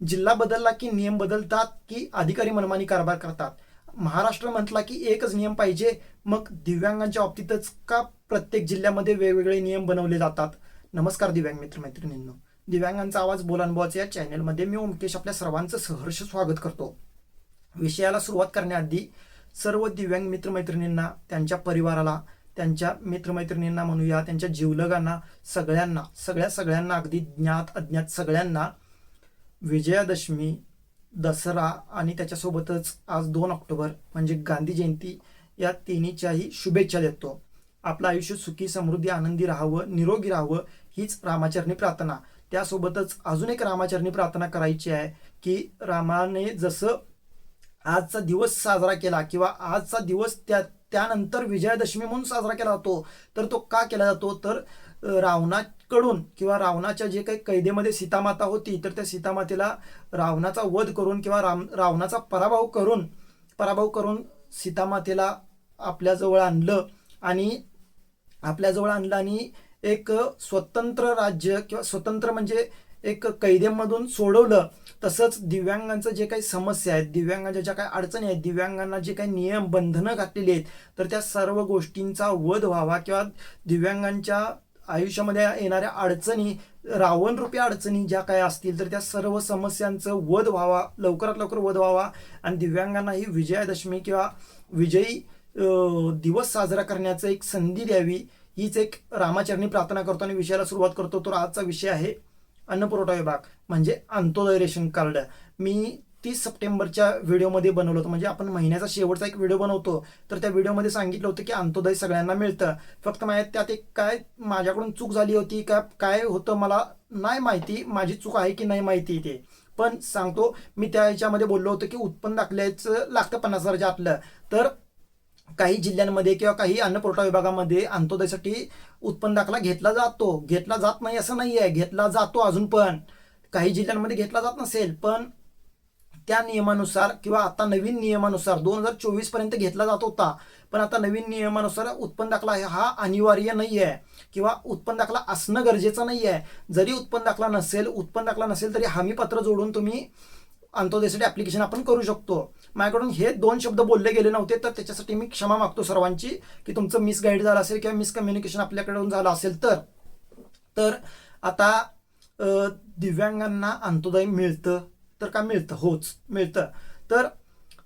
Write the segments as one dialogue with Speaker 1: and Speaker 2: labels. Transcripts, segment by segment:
Speaker 1: जिल्हा बदलला की नियम बदलतात की अधिकारी मनमानी कारभार करतात? महाराष्ट्र म्हटला की एकच नियम पाहिजे मग दिव्यांगांच्या बाबतीतच का प्रत्येक जिल्ह्यामध्ये वेगवेगळे नियम बनवले जातात? नमस्कार दिव्यांग मित्रमैत्रिणींनो. दिव्यांगांचा आवाज बोलानबॉच या चॅनलमध्ये मी ओमकेश आपल्या सर्वांचं सहर्ष स्वागत करतो. विषयाला सुरुवात करण्याआधी सर्व दिव्यांग मित्रमैत्रिणींना त्यांच्या परिवाराला त्यांच्या मित्रमैत्रिणींना म्हणूया त्यांच्या जीवलगांना सगळ्यांना सगळ्या सगळ्यांना अगदी ज्ञात अज्ञात सगळ्यांना विजयादशमी दसरा आणि त्याच्यासोबतच आज दोन ऑक्टोबर म्हणजे गांधी जयंती या तिन्हीच्याही शुभेच्छा देतो. आपलं आयुष्य सुखी समृद्धी आनंदी राहावं निरोगी राहावं हीच रामाचरणी प्रार्थना. त्यासोबतच अजून एक रामाचरणी प्रार्थना करायची आहे की रामाने जसं आजचा दिवस साजरा केला किंवा आजचा दिवस त्या त्यानंतर विजयादशमी म्हणून साजरा केला जातो. तर तो का केला जातो? तर रावणाकडून किंवा रावणाच्या जे काही कैदेमध्ये सीतामाता होती तर त्या सीतामातेला रावणाचा वध करून किंवा राम रावणाचा पराभव करून पराभव करून सीतामातेला आपल्याजवळ आणलं आणि आपल्याजवळ आणलं आणि एक स्वतंत्र राज्य किंवा स्वतंत्र म्हणजे एक कैदेमधून सोडवलं. तसंच दिव्यांगांचं जे काही समस्या आहेत दिव्यांगांच्या ज्या काही अडचणी आहेत दिव्यांगांना जे काही नियम बंधनं घातलेली आहेत तर त्या सर्व गोष्टींचा वध व्हावा किंवा दिव्यांगांच्या आयुष्यामध्ये येणाऱ्या अडचणी रावणरूपी अडचणी ज्या काय असतील तर त्या सर्व समस्यांचं वध व्हावा लवकरात लवकर वध व्हावा. आणि दिव्यांगांना ही विजयादशमी किंवा विजयी दिवस साजरा करण्याचं एक संधी द्यावी. हीच एक रामाचरणी प्रार्थना करतो आणि विषयाला सुरुवात करतो. तर आजचा विषय आहे अन्नपुरवठा विभाग म्हणजे अंत्योदय रेशन कार्ड. मी तीस सप्टेंबरच्या व्हिडिओमध्ये बनवलं होतं. म्हणजे आपण महिन्याचा शेवटचा एक व्हिडिओ बनवतो. तर त्या व्हिडिओमध्ये सांगितलं होतं की अंत्योदय सगळ्यांना मिळतं. फक्त माझ्या त्यात एक काय माझ्याकडून चूक झाली होती का काय होतं मला नाही माहिती. माझी चूक आहे की नाही माहिती ते. पण सांगतो मी त्या ह्याच्यामध्ये बोललो होतो की उत्पन्न दाखल्याचं लागतं पन्नास हजारच्या आतलं. तर काही जिल्ह्यांमध्ये किंवा काही अन्नपुरवठा विभागामध्ये अंत्योदयसाठी उत्पन्न दाखला घेतला जातो. घेतला जात नाही असं नाही आहे घेतला जातो अजून पण. काही जिल्ह्यांमध्ये घेतला जात नसेल पण त्या नियमानुसार किंवा आता नवीन नियमानुसार दोन हजार चोवीसपर्यंत घेतला जात होता. पण आता नवीन नियमानुसार उत्पन्न दाखला हे हा अनिवार्य नाही आहे किंवा उत्पन्न दाखला असणं गरजेचं नाही आहे जरी उत्पन्न दाखला नसेल उत्पन्न दाखला नसेल तरी हमीपत्र जोडून तुम्ही अंत्योदयसाठी ऍप्लिकेशन आपण करू शकतो. माझ्याकडून हे दोन शब्द बोलले गेले नव्हते तर त्याच्यासाठी मी क्षमा मागतो सर्वांची की तुमचं मिसगाईड झालं असेल किंवा मिसकम्युनिकेशन आपल्याकडून झालं असेल तर. तर आता दिव्यांगांना अंत्योदय मिळतं तर का मिळतं? होच मिळतं. तर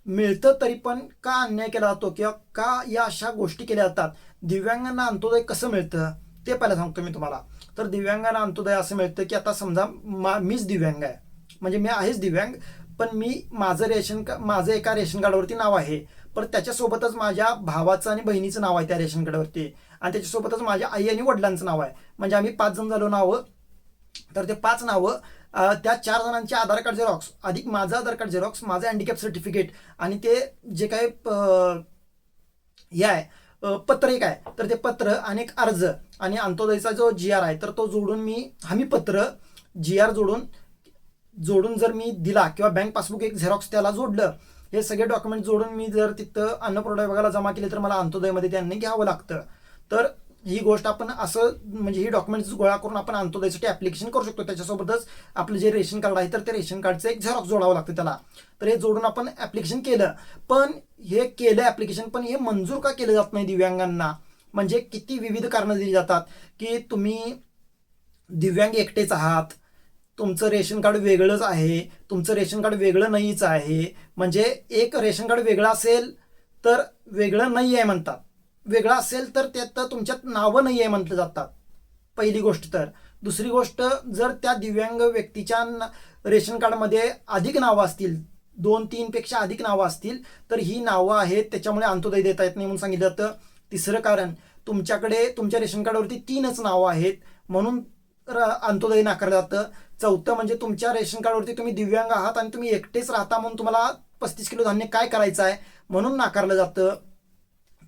Speaker 1: मिळतं तरी पण का अन्याय केला जातो किंवा का या अशा गोष्टी केल्या जातात? दिव्यांगांना अंत्योदय कसं मिळतं? ते पहिला सांगतो मी तुम्हाला. तर दिव्यांगांना अंत्योदय असं मिळतं की आता समजा मा मीच दिव्यांग आहे. म्हणजे मी आहेच दिव्यांग पण मी माझं रेशन का माझं एका रेशन कार्डवरती नाव आहे. पण त्याच्यासोबतच माझ्या भावाचं आणि बहिणीचं नाव आहे त्या रेशन कार्डवरती. आणि त्याच्यासोबतच माझ्या आई आणि वडिलांचं नाव आहे. म्हणजे आम्ही पाच जण झालो नावं. तर ते पाच नावं त्या चार जणांचे आधार कार्ड झेरॉक्स. अधिक माझं आधार कार्ड झेरॉक्स माझं हँडिकॅप सर्टिफिकेट आणि ते जे काय हे आहे पत्र एक आहे. तर ते पत्र आणि एक अर्ज आणि अंत्योदयचा जो जी आर आहे तर तो जोडून मी हमीपत्र जी आर जोडून जोडून जर मी दिला किंवा बँक पासबुक एक झेरॉक्स त्याला जोडलं हे सगळे डॉक्युमेंट जोडून मी जर तिथं अन्नपुरवठा विभागाला जमा केले तर मला अंत्योदयमध्ये त्यांनी घ्यावं लागतं. तर ही गोष्ट आपण असं म्हणजे ही डॉक्युमेंट्स गोळा करून आपण अंत्योदयसाठी ऍप्लिकेशन करू शकतो. त्याच्यासोबतच आपलं जे रेशन कार्ड आहे तर ते रेशन कार्डचं एक झेरॉक्स जोडावं लागतं त्याला. तर हे जोडून आपण ऍप्लिकेशन केलं. पण हे केलं ऍप्लिकेशन पण हे मंजूर का केलं जात नाही दिव्यांगांना? म्हणजे किती विविध कारणं दिली जातात की तुम्ही दिव्यांग एकटेच आहात तुमचं रेशन कार्ड वेगळंच आहे तुमचं रेशन कार्ड वेगळं नाहीच आहे म्हणजे एक रेशन कार्ड वेगळं असेल तर वेगळं नाही आहे म्हणतात. वेगळं असेल तर त्यात तुमच्यात नावं नाही आहे म्हटलं जातात. पहिली गोष्ट तर. दुसरी गोष्ट जर त्या दिव्यांग व्यक्तीच्या रेशन कार्डमध्ये अधिक नावं असतील दोन तीनपेक्षा अधिक नावं असतील तर ही नावं आहेत त्याच्यामुळे अंत्योदय देता येत नाही म्हणून सांगितलं जातं. तिसरं कारण तुमच्याकडे तुमच्या रेशन कार्डवरती तीनच नावं आहेत म्हणून अंत्योदय नाकारलं जातं चौथं म्हणजे तुमच्या रेशन कार्डवरती तुम्ही दिव्यांग आहात आणि तुम्ही एकटेच राहता म्हणून तुम्हाला पस्तीस किलो धान्य काय करायचं आहे म्हणून नाकारलं जातं.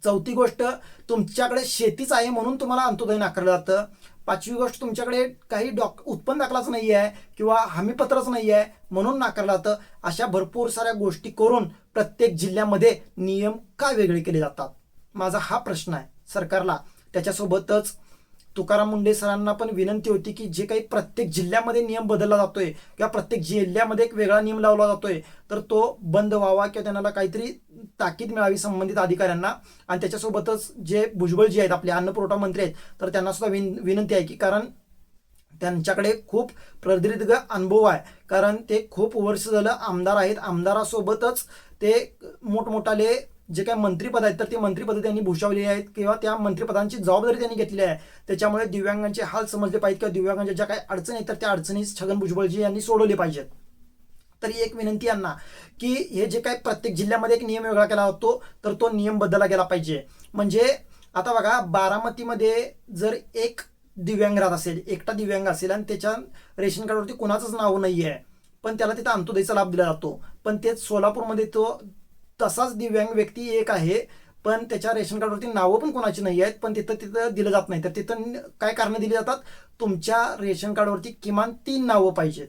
Speaker 1: चौथी गोष्ट तुमच्याकडे शेतीच आहे म्हणून तुम्हाला अंत्योदय नाकारलं जातं. पाचवी गोष्ट तुमच्याकडे काही डॉक उत्पन्न दाखलाच नाही आहे किंवा हमीपत्रच नाही आहे म्हणून नाकारलं जातं. अशा भरपूर साऱ्या गोष्टी करून प्रत्येक जिल्ह्यामध्ये नियम का वेगळे केले जातात? माझा हा प्रश्न आहे सरकारला. त्याच्यासोबतच तुकाराम मुंडे सरांना पण विनंती होती की जे काही प्रत्येक जिल्ह्यामध्ये नियम बदलला जातोय किंवा प्रत्येक जिल्ह्यामध्ये एक वेगळा नियम लावला जातोय तर तो बंद व्हावा किंवा त्यांना काहीतरी ताकीद मिळावी संबंधित अधिकाऱ्यांना. आणि त्याच्यासोबतच जे भुजबळ जे आहेत आपले अन्नपुरवठा मंत्री आहेत तर त्यांना सुद्धा विन विनंती आहे की कारण त्यांच्याकडे खूप प्रदीर्घ अनुभव आहे. कारण ते खूप वर्ष झालं आमदार आहेत. आमदारासोबतच ते मोठमोठाले जे काही मंत्रीपद आहेत तर ते मंत्रीपद त्यांनी भूषवलेली आहेत किंवा त्या मंत्रिपदांची जबाबदारी त्यांनी घेतली आहे. त्याच्यामुळे दिव्यांगांचे हाल समजले पाहिजेत किंवा दिव्यांगांच्या ज्या काही अडचणी आहेत तर त्या अडचणी छगन भुजबळजी यांनी सोडवले पाहिजेत. तरी एक विनंती यांना की हे जे काही प्रत्येक जिल्ह्यामध्ये एक नियम वेगळा केला होतो तर तो नियम बदलला गेला पाहिजे. म्हणजे आता बघा बारामतीमध्ये जर एक दिव्यांग राहत असेल एकटा दिव्यांग असेल आणि त्याच्या रेशन कार्डवरती कुणाचंच नाव नाही आहे पण त्याला तिथं अंत्योदयचा लाभ दिला जातो. पण तेच सोलापूरमध्ये तो तसाच दिव्यांग व्यक्ती एक आहे पण त्याच्या रेशन कार्डवरती नावं पण कोणाची नाही आहेत पण तिथं तिथं दिलं जात नाही. तर तिथं काय कारणं दिली जातात? तुमच्या रेशन कार्डवरती किमान तीन नावं पाहिजेत.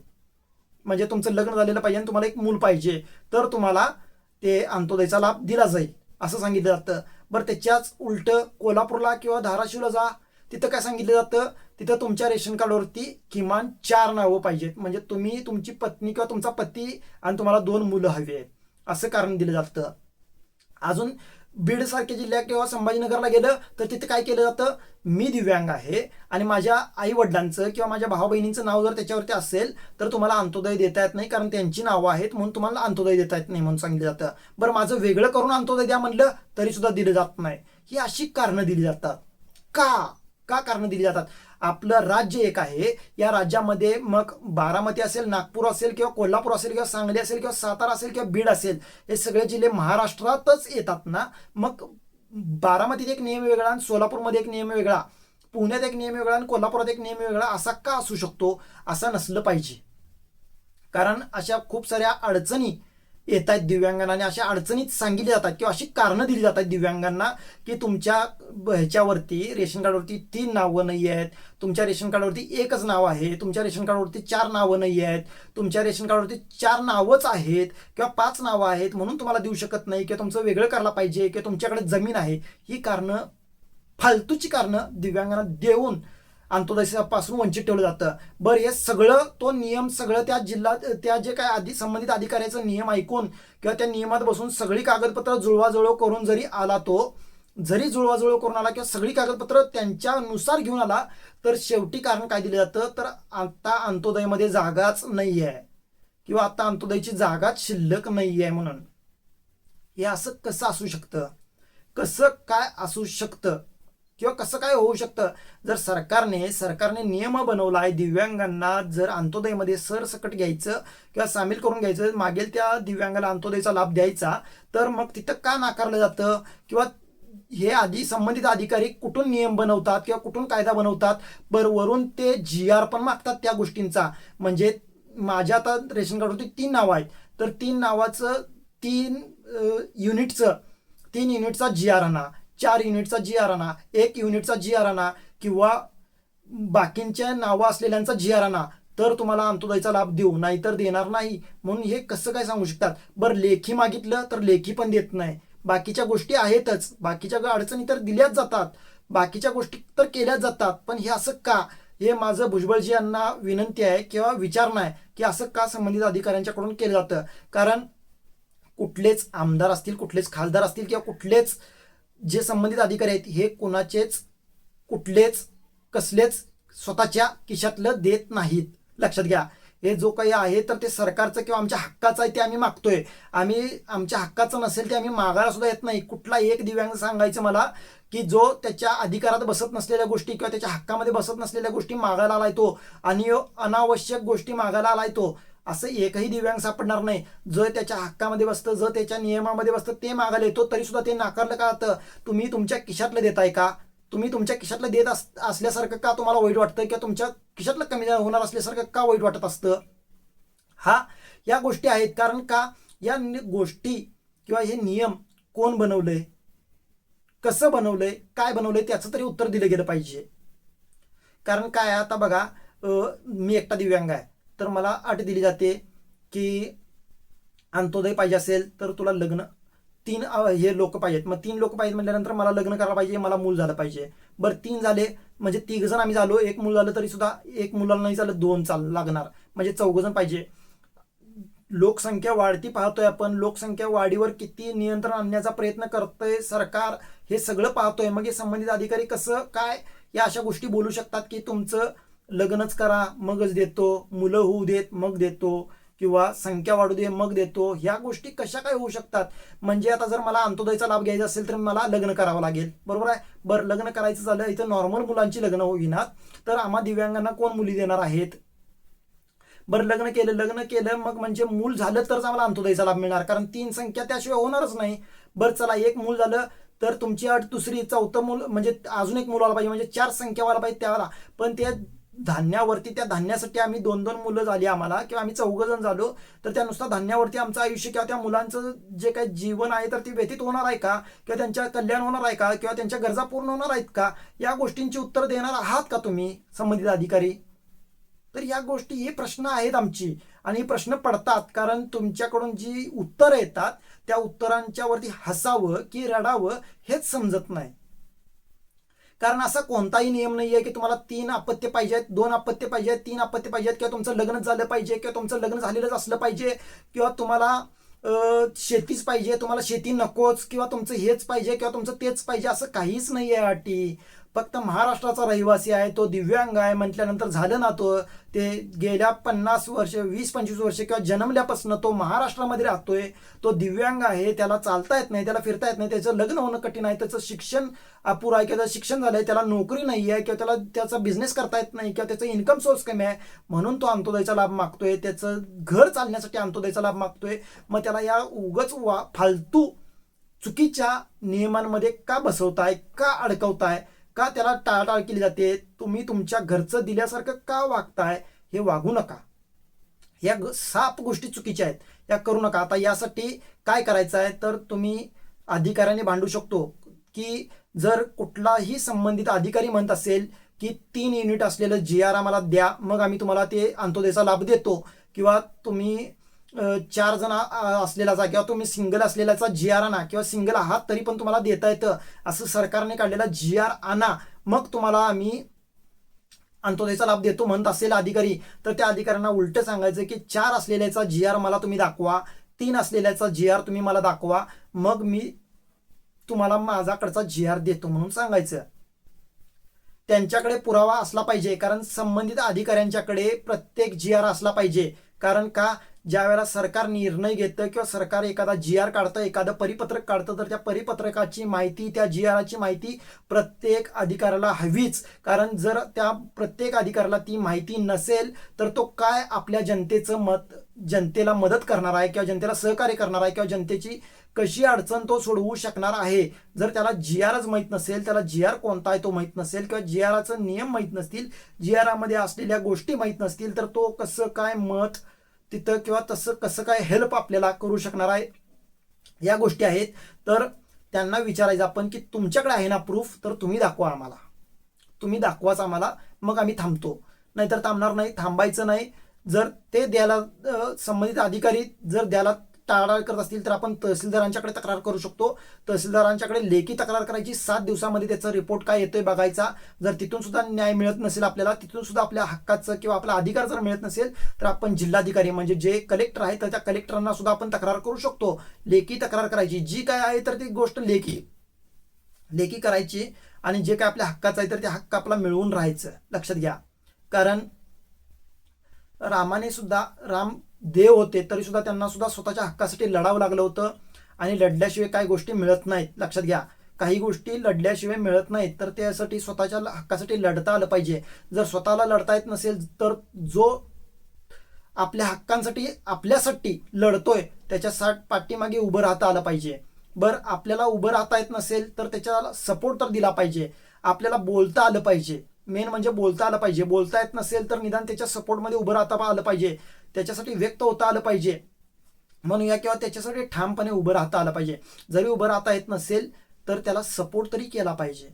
Speaker 1: म्हणजे तुमचं लग्न झालेलं पाहिजे आणि तुम्हाला एक मूल पाहिजे. तर तुम्हाला ते अंत्योदयचा लाभ दिला जाईल असं सांगितलं जातं. बरं त्याच्याच उलट कोल्हापूरला किंवा धाराशिवला जा. तिथं काय सांगितलं जातं? तिथं तुमच्या रेशन कार्डवरती किमान चार नावं पाहिजेत. म्हणजे तुम्ही तुमची पत्नी किंवा तुमचा पती आणि तुम्हाला दोन मुलं हवी आहेत. असं कारण दिलं जातं. अजून बीड सारख्या जिल्ह्यात किंवा संभाजीनगरला गेलं तर तिथे काय केलं जातं? मी दिव्यांग आहे आणि माझ्या आई वडिलांचं किंवा माझ्या भाऊ बहिणींचं नाव जर त्याच्यावरती असेल तर तुम्हाला अंत्योदय देता येत नाही कारण त्यांची नावं आहेत म्हणून तुम्हाला अंत्योदय देता येत नाही म्हणून सांगितलं जातं. बरं माझं वेगळं करून अंत्योदय द्या म्हणलं तरी सुद्धा दिलं जात नाही. ही अशी कारणं दिली जातात. का? का कारणं दिली जातात? आपलं राज्य एक आहे. या राज्यामध्ये मग बारामती असेल नागपूर असेल किंवा कोल्हापूर असेल किंवा सांगली असेल किंवा सातारा असेल किंवा बीड असेल हे सगळे जिल्हे महाराष्ट्रातच येतात ना. मग बारामतीत एक नियम वेगळा आणि सोलापूरमध्ये एक नियम वेगळा. पुण्यात एक नियम वेगळा आणि कोल्हापुरात एक नियम वेगळा असा का असू शकतो? असा नसलं पाहिजे. कारण अशा खूप साऱ्या अडचणी येत आहेत दिव्यांगांना आणि अशा अडचणीत सांगितली जातात किंवा अशी कारणं दिली जातात दिव्यांगांना की तुमच्या ब- ह्याच्यावरती रेशन कार्डवरती तीन नावं नाही आहेत तुमच्या रेशन कार्डवरती एकच नाव आहे तुमच्या रेशन कार्डवरती चार नावं नाही आहेत तुमच्या रेशन कार्डवरती चार नावंच आहेत किंवा पाच नावं आहेत म्हणून तुम्हाला देऊ शकत नाही किंवा तुमचं वेगळं करायला पाहिजे किंवा तुमच्याकडे जमीन आहे ही कारणं फालतूची कारणं दिव्यांगांना देऊन अंत्योदयापासून वंचित ठेवलं जातं. बरं हे सगळं तो नियम सगळं त्या जिल्हा त्या जे काय आधी संबंधित अधिकाऱ्याचा नियम ऐकून किंवा त्या नियमात बसून सगळी कागदपत्र जुळवाजुळव करून जरी आला तो जरी जुळवाजुळव करून आला किंवा सगळी कागदपत्र त्यांच्यानुसार घेऊन आला तर शेवटी कारण काय दिलं जातं? तर आता अंत्योदयमध्ये जागाच नाही आहे किंवा आता अंत्योदयची जागाच शिल्लक नाही आहे म्हणून. हे असं कसं असू शकतं? कसं काय असू शकतं? किंवा कसं काय होऊ शकतं? जर सरकारने सरकारने नियम बनवला आहे दिव्यांगांना जर अंत्योदयमध्ये सरसकट घ्यायचं किंवा सामील करून घ्यायचं मागेल त्या दिव्यांगाला अंत्योदयचा लाभ द्यायचा तर मग तिथं का नाकारलं जातं? किंवा हे आधी संबंधित अधिकारी कुठून नियम बनवतात किंवा कुठून कायदा बनवतात? बर वरून ते जी आर पण मागतात त्या गोष्टींचा. म्हणजे माझ्या आता रेशन कार्डवरती तीन नावं आहेत. तर तीन नावाचं तीन युनिटचं तीन युनिटचा जी आर आणा. चार युनिटचा जी आर आणा एक युनिटचा जी आर आणा किंवा बाकींच्या नावं असलेल्यांचा जी आर आणा तर तुम्हाला अंत्योदयचा लाभ देऊ नाहीतर देणार नाही. म्हणून हे कसं काय सांगू शकतात? बरं लेखी मागितलं तर लेखी पण देत नाही. बाकीच्या गोष्टी आहेतच. बाकीच्या अडचणी तर दिल्याच जातात. बाकीच्या गोष्टी तर केल्याच जातात. पण हे असं का? हे माझं भुजबळजी यांना विनंती आहे किंवा विचारणं आहे की असं का संबंधित अधिकाऱ्यांच्याकडून केलं जातं? कारण कुठलेच आमदार असतील कुठलेच खासदार असतील किंवा कुठलेच जे संबंधित अधिकारी आहेत हे कोणाचेच कुठलेच कसलेच स्वतःच्या खिशातलं देत नाहीत. लक्षात घ्या. हे जो काही आहे तर ते सरकारचं किंवा आमच्या हक्काचं आहे ते आम्ही मागतोय. आम्ही आमच्या हक्काचं नसेल ते आम्ही मागायला सुद्धा येत नाही. कुठला एक दिव्यांग सांगायचं मला की जो त्याच्या अधिकारात बसत नसलेल्या गोष्टी किंवा त्याच्या हक्कामध्ये बसत नसलेल्या गोष्टी मागायला आलाय तो आणि अनावश्यक गोष्टी मागायला आलाय तो असं एकही दिव्यांग सापडणार नाही. जर त्याच्या हक्कामध्ये बसतं जर त्याच्या नियमामध्ये बसतं ते मागायला येतो तरी सुद्धा ते नाकारलं का जातं तुम्ही तुमच्या खिशातलं देताय का? तुम्ही तुमच्या खिशातलं देत अस असल्यासारखं का तुम्हाला वाईट वाटतं किंवा तुमच्या खिशातलं कमी होणार असल्यासारखं का वाईट वाटत असतं? हा या गोष्टी आहेत. कारण का? या गोष्टी किंवा हे नियम कोण बनवलंय? कसं बनवलंय? काय बनवलंय? त्याचं तरी उत्तर दिलं गेलं पाहिजे. कारण काय आहे, आता बघा मी एकटा दिव्यांग आहे. तर मला अट दिली जाते की अंत्योदय पाहिजे असेल तर तुला लग्न तीन हे लोक पाहिजेत. मग तीन लोक पाहिजेत म्हटल्यानंतर मला लग्न करायला पाहिजे मला मूल झालं पाहिजे. बरं तीन झाले म्हणजे तिघ जण आम्ही झालो एक मूल झालं तरी सुद्धा एक मुलाला नाही झालं दोन चाल लागणार. म्हणजे चौघ जण पाहिजे. लोकसंख्या वाढती पाहतोय आपण. लोकसंख्या वाढीवर किती नियंत्रण आणण्याचा प्रयत्न करतोय सरकार हे सगळं पाहतोय. मग हे संबंधित अधिकारी कसं काय या अशा गोष्टी बोलू शकतात की तुमचं लग्नच करा मगच देतो मुलं होऊ देत मग देतो किंवा संख्या वाढू दे मग देतो ह्या गोष्टी कशा काय होऊ शकतात? म्हणजे आता जर मला अंत्योदयचा लाभ घ्यायचा असेल तर मला लग्न करावं लागेल. बरोबर आहे? बरं लग्न करायचं झालं इथं नॉर्मल मुलांची लग्न होईनात तर आम्हा दिव्यांगांना कोण मुली देणार आहेत? बरं लग्न केलं लग्न केलं मग म्हणजे मूल झालं तरच आम्हाला अंत्योदयचा लाभ मिळणार कारण तीन संख्या त्याशिवाय होणारच नाही. बरं चला एक मूल झालं तर तुमची अट दुसरी चौथं मूल म्हणजे अजून एक मूल आला पाहिजे म्हणजे चार संख्या व्हायला पाहिजे त्याला. पण त्या धान्यावरती त्या धान्यासाठी आम्ही दोन दोन मुलं झाली आम्हाला किंवा आम्ही चौघ जण झालो तर त्या नुसता धान्यावरती आमचं आयुष्य किंवा त्या मुलांचं जे काही जीवन आहे तर ते व्यतीत होणार आहे का? किंवा त्यांच्या कल्याण होणार आहे का? किंवा त्यांच्या गरजा पूर्ण होणार आहेत का? या गोष्टींची उत्तर देणार आहात का तुम्ही संबंधित अधिकारी? तर या गोष्टी हे प्रश्न आहेत आमची आणि हे प्रश्न पडतात कारण तुमच्याकडून जी उत्तरं येतात त्या उत्तरांच्यावरती हसावं की रडावं हेच समजत नाही. कारण असा कोणताही नियम नाही आहे की तुम्हाला तीन अपत्य पाहिजे आहेत दोन अपत्य पाहिजे आहेत तीन अपत्य पाहिजे आहेत किंवा तुमचं लग्न झालं पाहिजे किंवा तुमचं लग्न झालेलंच असलं पाहिजे किंवा तुम्हाला शेतीच पाहिजे तुम्हाला शेती नकोच किंवा तुमचं हेच पाहिजे किंवा तुमचं तेच पाहिजे असं काहीच नाही आहे अटी फक्त महाराष्ट्राचा रहिवासी आहे तो दिव्यांग आहे म्हटल्यानंतर झालं ना तो? ते गेल्या पन्नास वर्ष वीस पंचवीस वर्ष किंवा जन्मल्यापासून तो महाराष्ट्रामध्ये राहतोय तो दिव्यांग आहे त्याला चालता येत नाही त्याला फिरता येत नाही त्याचं लग्न होणं कठीण आहे त्याचं शिक्षण अपुरं आहे किंवा त्याचं शिक्षण झालंय त्याला नोकरी नाही आहे किंवा त्याला त्याचा बिझनेस करता येत नाही किंवा त्याचं इन्कम सोर्स कमी आहे म्हणून तो अंत्योदयचा लाभ मागतोय त्याचं घर चालण्यासाठी अंत्योदयचा लाभ मागतोय मग त्याला या उगच वा फालतू चुकीच्या नियमांमध्ये का बसवताय का अडकवताय? का त्याला टाळाटाळ केली जाते? तुम्ही तुमच्या घरचं दिल्यासारखं का वागताय? हे वागू नका. या साप गोष्टी चुकीच्या आहेत. या करू नका. आता यासाठी काय करायचं आहे तर तुम्ही अधिकाऱ्याने भांडू शकतो की जर कुठलाही संबंधित अधिकारी म्हणत असेल की तीन युनिट असलेलं जी आर आम्हाला द्या मग आम्ही तुम्हाला ते अंत्योदयचा लाभ देतो. किंवा तुम्ही चार जण असलेलाचा किंवा तुम्ही सिंगल असलेल्याचा जी आर आणा किंवा सिंगल आहात तरी पण तुम्हाला देता येतं. असं सरकारने काढलेला जी आर आणा. मग तुम्हाला आम्ही अंत्योदयचा लाभ देतो म्हणत असेल अधिकारी. तर त्या अधिकाऱ्यांना उलट सांगायचं की चार असलेल्याचा जी आर मला तुम्ही दाखवा. तीन असलेल्याचा जी आर तुम्ही मला दाखवा. मग मी तुम्हाला माझ्याकडचा जी आर देतो म्हणून सांगायचं. त्यांच्याकडे पुरावा असला पाहिजे. कारण संबंधित अधिकाऱ्यांच्याकडे प्रत्येक जी आर असला पाहिजे. कारण का? ज्या वेळेला सरकार निर्णय घेतं किंवा सरकार एखादा जी आर काढतं एखादं परिपत्रक काढतं तर त्या परिपत्रकाची माहिती त्या जी आरची माहिती प्रत्येक अधिकाऱ्याला हवीच. कारण जर त्या प्रत्येक अधिकाऱ्याला ती माहिती नसेल तर तो काय आपल्या जनतेचं मत जनतेला मदत करणार आहे किंवा जनतेला सहकार्य करणार आहे किंवा जनतेची कशी अडचण तो सोडवू शकणार आहे? जर त्याला जी आरच माहीत नसेल त्याला जी आर कोणता आहे तो माहीत नसेल किंवा जी आरचं नियम माहीत नसतील जी आरामध्ये असलेल्या गोष्टी माहीत नसतील तर तो कसं काय मत तिथं किंवा तसं कसं काय हेल्प आपल्याला करू शकणार आहे या गोष्टी आहेत. तर त्यांना विचारायचं आपण की तुमच्याकडे आहे ना प्रूफ तर तुम्ही दाखवा आम्हाला. तुम्ही दाखवाच आम्हाला मग आम्ही थांबतो. नाहीतर थांबणार नाही थांबायचं नाही. जर ते द्यायला संबंधित अधिकारी जर द्यायला टाळाटाळ करत असतील तर आपण तहसीलदारांच्याकडे तक्रार करू शकतो. तहसीलदारांच्याकडे लेखी तक्रार करायची. सात दिवसामध्ये त्याचा रिपोर्ट काय येतोय बघायचा. जर तिथून सुद्धा न्याय मिळत नसेल आपल्याला तिथून सुद्धा आपल्या हक्काचं किंवा आपला अधिकार जर मिळत नसेल तर आपण जिल्हाधिकारी म्हणजे जे कलेक्टर आहेत तर त्या कलेक्टरांना सुद्धा आपण तक्रार करू शकतो. लेखी तक्रार करायची. जी काय आहे तर ती गोष्ट लेखी. लेखी करायची आणि जे काय आपल्या हक्काचं आहे तर ते हक्क आपला मिळवून राहायचं. लक्षात घ्या. कारण रामाने सुद्धा राम देव होते तरी सुद्धा त्यांना सुद्धा स्वतःच्या हक्कासाठी लढावं लागलं होतं. आणि लढल्याशिवाय काही गोष्टी मिळत नाहीत. लक्षात घ्या काही गोष्टी लढल्याशिवाय मिळत नाहीत तर त्यासाठी स्वतःच्या हक्कासाठी लढता आलं पाहिजे. जर स्वतःला लढता येत नसेल तर जो आपल्या हक्कांसाठी आपल्यासाठी लढतोय त्याच्या साठ पाठीमागे उभं राहता आलं पाहिजे. बरं आपल्याला उभं राहता येत नसेल तर त्याच्याला सपोर्ट तर दिला पाहिजे. आपल्याला बोलता आलं पाहिजे. मेन म्हणजे बोलता आलं पाहिजे. बोलता येत नसेल तर निदान त्याच्या सपोर्टमध्ये उभं राहता आलं पाहिजे. त्याच्यासाठी व्यक्त होता आलं पाहिजे. म्हणूया किंवा त्याच्यासाठी ठामपणे उभं राहता आलं पाहिजे. जरी उभं राहता येत नसेल तर त्याला सपोर्ट तरी केला पाहिजे.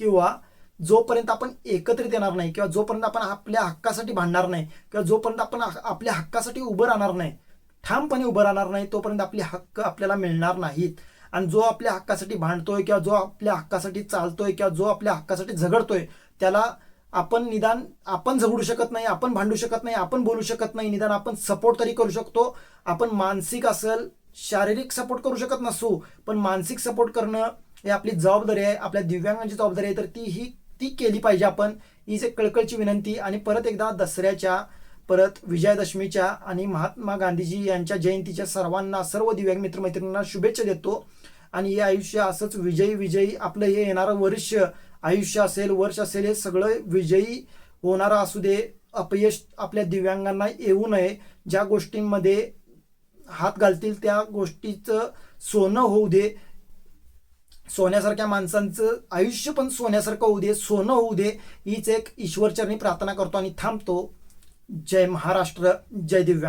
Speaker 1: किंवा जोपर्यंत आपण एकत्रित येणार नाही किंवा जोपर्यंत आपण आपल्या हक्कासाठी भांडणार नाही किंवा जोपर्यंत आपण आपल्या हक्कासाठी उभं राहणार नाही ठामपणे उभं राहणार नाही तोपर्यंत आपले हक्क आपल्याला मिळणार नाहीत. आणि जो आपल्या हक्कासाठी भांडतोय किंवा जो आपल्या हक्कासाठी चालतोय किंवा जो आपल्या हक्कासाठी झगडतोय त्याला आपण निदान आपण झगडू शकत नाही आपण भांडू शकत नाही आपण बोलू शकत नाही निदान आपण सपोर्ट तरी करू शकतो. आपण मानसिक असेल शारीरिक सपोर्ट करू शकत नसू पण मानसिक सपोर्ट करणं हे आपली जबाबदारी आहे आपल्या दिव्यांगांची जबाबदारी आहे तर ती ही ती केली पाहिजे आपण. हीच एक कळकळची विनंती. आणि परत एकदा दसऱ्याच्या परत विजयादशमीच्या आणि महात्मा गांधीजी यांच्या जयंतीच्या सर्वांना सर्व दिव्यांग मित्रमैत्रिणींना शुभेच्छा देतो. आणि हे आयुष्य असंच विजयी विजयी आपलं हे येणारं वर्ष आयुष्य असेल वर्ष असेल हे सगळं विजयी होणार असू दे अपयश आपल्या दिव्यांगांना येऊ नये ज्या गोष्टींमध्ये हात घालतील त्या गोष्टीचं सोनं होऊ दे. सोन्यासारख्या माणसांचं आयुष्य पण सोन्यासारखं होऊ दे सोनं होऊ दे हीच एक ईश्वरचरणी प्रार्थना करतो आणि थांबतो. जय महाराष्ट्र जय दिव्यांग.